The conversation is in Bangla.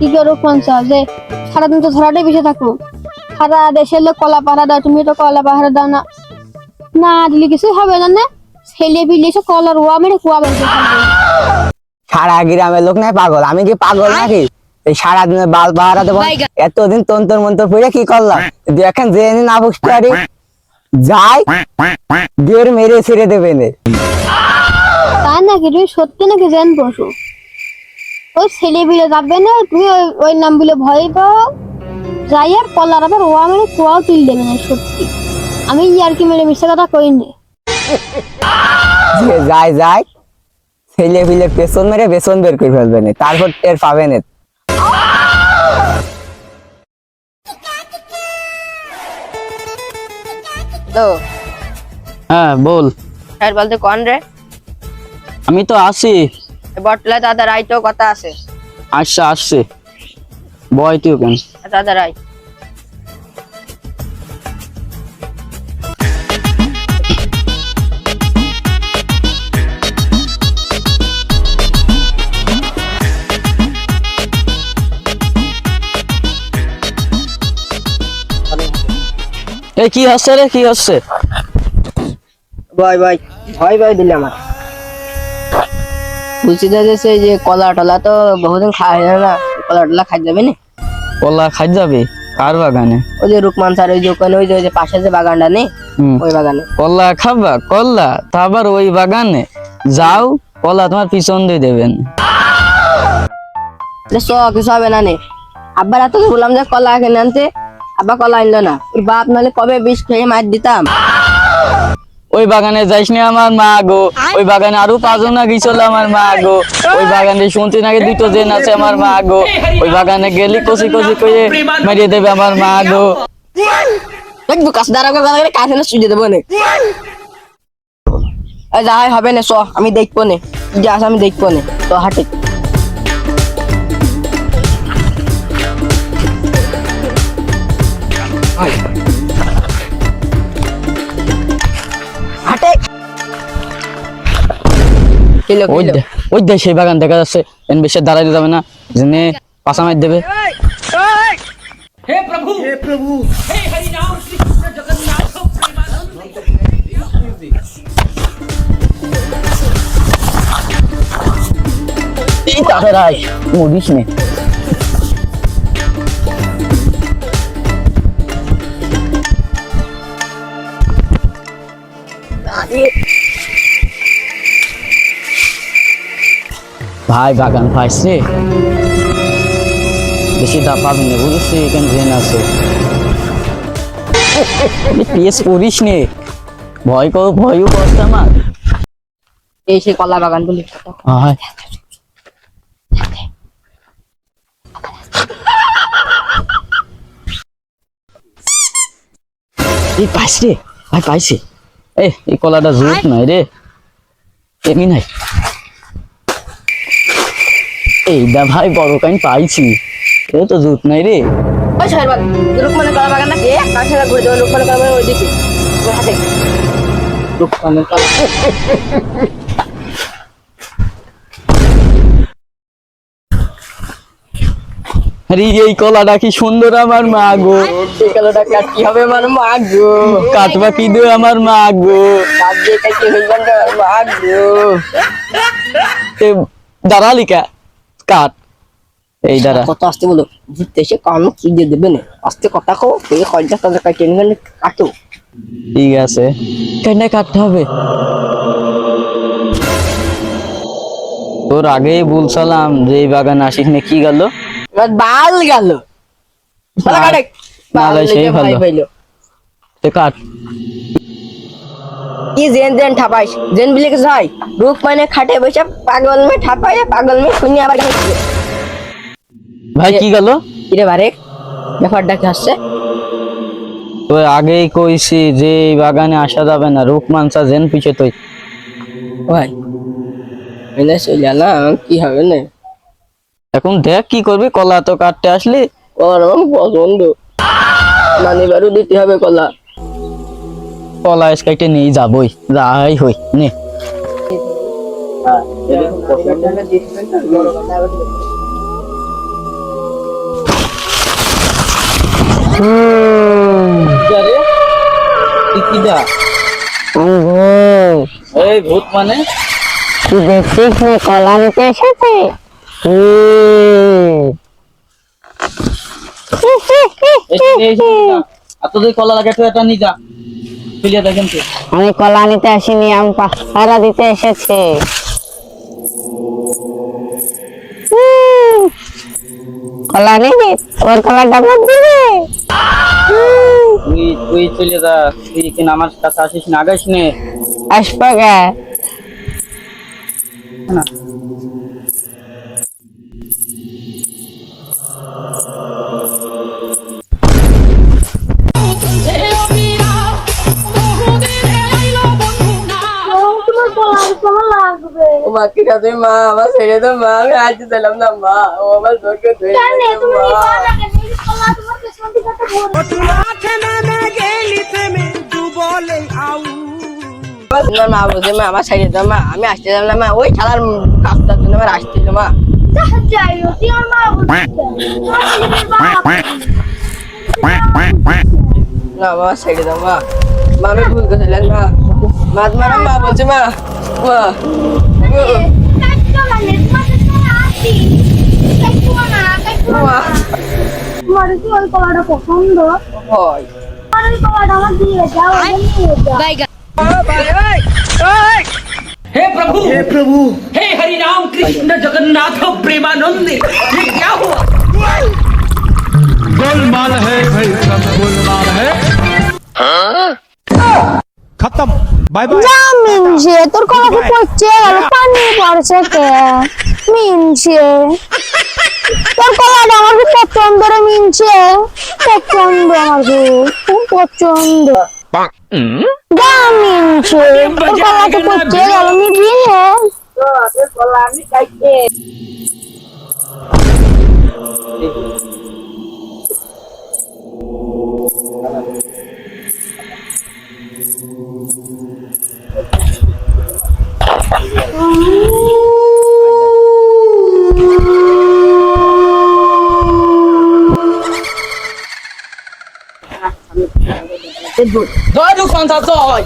কি করো পঞ্চা যে সারাদিন তো ধরাটাই বেঁচে থাকো। সারা দেশের লোক কলা পাহারা দাও তুমি তো কলা পাহারা দাও না। না দিলে কিছু হবে না না। ছেলে বিলে সব কলার ওয়া মেরে কুয়া বেঁচে সারা গ্রামের লোক নাই পাগল। আমি কি পাগল নাকি? এই সারাদিনে বাল পাহারা দেবো। এতদিন তন্তর মন্তর পড়ে কি করলাম? দেখেন যে না বুঝতে পারি। যাই গের মেরে ছেড়ে দেবে নে। তা নাকি তুমি সত্যি নাকি জেন বসো? ওই ছেলে বিলে যাবে না তুমি ওই ওই নাম বলে ভয় পাও। যাই আর কলার আবার ওয়া মেরে কুয়াও তুল দেবে না সত্যি। আমি আর কি মেরে মিশে কথা কই নি। যে যাই যাই ছেলে ফিলে পেছন মেরে পেছন বের করে ফেলবে না তারপর টের পাবে না। তো। হ্যাঁ বল। স্যার বলতে কোন রে? আমি তো আসি। বটলা দাদা রাই তো কথা আছে। আসছে আসছে। বয় তুই কেন দাদা রাই এ কি হচ্ছে রে? কি হচ্ছে? ভয় ভয় ভয় ভয় দিলে আমার। বুঝতে যাচ্ছে যে কলা টলা তো বহুদিন খাওয়া হয় না কলা টলা খাই যাবে না? কলা খাই যাবে? কার বাগানে? ওই যে রুকমান স্যার ওই যে ওখানে ওই যে ওই যে পাশে যে বাগানটা নেই ওই বাগানে। কলা খাবা? কলা? তা আবার ওই বাগানে? যাও কলা তোমার পিছন দিয়ে দেবেন। স কিছু হবে না নে। আব্বার এত বললাম যে কলা কিনে আনতে। আব্বা কলা আনলো না। ওর বাপ নাহলে কবে বিষ খেয়ে মার দিতাম। ওই বাগানে যাইস না আমার মা গো? ওই বাগানে আরও পাঁচজন না গেছিল আমার মা গো? ওই বাগানে শুনতে নাকি দুটো জেন আছে আমার মা গো? ওই বাগানে গেলি কষি কষি করে মেরিয়ে দেবে আমার মা গো। দেখব কাছে দাঁড়া করে গেলে কাছে না সুজে দেবো নে যাই হবে না স আমি দেখব নে। কি আছে আমি দেখব নে। তো হাটে। হাটে ওই সেই বাগান দেখা যাচ্ছে এন বেশি দাঁড়াইতে যাবে না জেনে পাশা মার দেবে। এই রায় আয় মরিস নে। ভাই বাগান পাইছে বেশি দাম পাবি না বুঝেছি এখানে জেন আছে পেস করিস নে ভয় কর ভয়ও করছে আমার এই সেই কলা বাগান বলি এই পাইস রে ভাই পাইছে এই কলাটা জুত নাই রে এমনি নাই এইটা ভাই বড় কাইন পাইছি। এ তো জুত নাই রে। ওই কলা বাগান কার সাথে ঘুরে যাব রুকমানের কলা বাগান ওইদিকে। কলা আরে এই কলাটা কি সুন্দর আমার মা গো। এই কলাটা কাট কি হবে আমার মা গো? কাটবা কি দে আমার মা গো। কাট দিয়ে কাটি হইবেন মা গো। এ দাঁড়ালি কা? কাট। এই দাঁড়া। কত আসতে বলো? জিততে এসে কান কি দিয়ে দেবে না। আস্তে কথা কো এই কয়টা তাদের কাটিয়ে নিবেন কাটো। ঠিক আছে। কেন কাটতে হবে। তোর আগেই বলছিলাম যে এই বাগানে আসিস না কি গেল? বাল গেল। বাল কাটে। বাল সেই ভালো। কাট। কি জেন জেন ঠাপাইস। জেন বিলে কে যাই রূপ মানে খাটে বসে পাগল মে ঠাপাই পাগল মে শুনি আবার ভাই কি গেল? কিরে বারে ব্যাপারটা কি তোর আগেই কইছি যে এই বাগানে আসা যাবে না রূপ মানসা জেন পিছে তুই। ভাই চলে এলাম কি হবে না? এখন দেখ কি করবি কলা তো কাটতে আসলি। আমার পছন্দ বারু দিতে হবে কলা। কলা স্কাইটে নিয়ে যাবই যাই হই নে। এই ভূত মানে? তুই দেখছিস না কলা নিতে এসেছে। আর কলা লাগে তো এটা নিয়ে যা। তো আমি কলা নিতে আসিনি আমি পাহারা দিতে এসেছি। কলা নিবি? ওর কলাটা ভোট দিবে? তুই তুই চলে যা তুই কিনা আমার কাছে আসিস না আগাইস নে। আসব গে। না। মা কি তুমি মা আমার ছেড়ে দাও মা আমি আজ দিলাম না মা ও আমার চোখে ধরে মা। তো তোমার মা আমার ছেড়ে দাও মা আমি আসতে যাব না মা ওই খেলার কাজটার জন্য আমার আসতে হলো মা মা না বাবা ছেড়ে দাও মা মা আমি ভুল করেছিলাম মা মা তোমার মা বলছে মা মা তোমার কি ওই কলাটা পছন্দ হয় আর ওই কলাটা আমার দিয়ে যাও নিয়ে যাও हे प्रभु हे प्रभु हे हरि राम कृष्ण जगन्नाथ प्रेमानंद ये क्या हुआ गोलमाल है भाई सब गोलमाल है खत्म বাই বাই না মিনছে তোর কলাকে পড়ছে আর পানি পড়ছে কে? মিনছে তোর কলাটা আমার খুব পছন্দ রে মিনছে পছন্দ আমার খুব পছন্দ। না মিনছে তোর কলাকে পড়ছে আর মিনছে তোর কলা আমি খাইছে Thank you. দুঃখ সন্তান জয়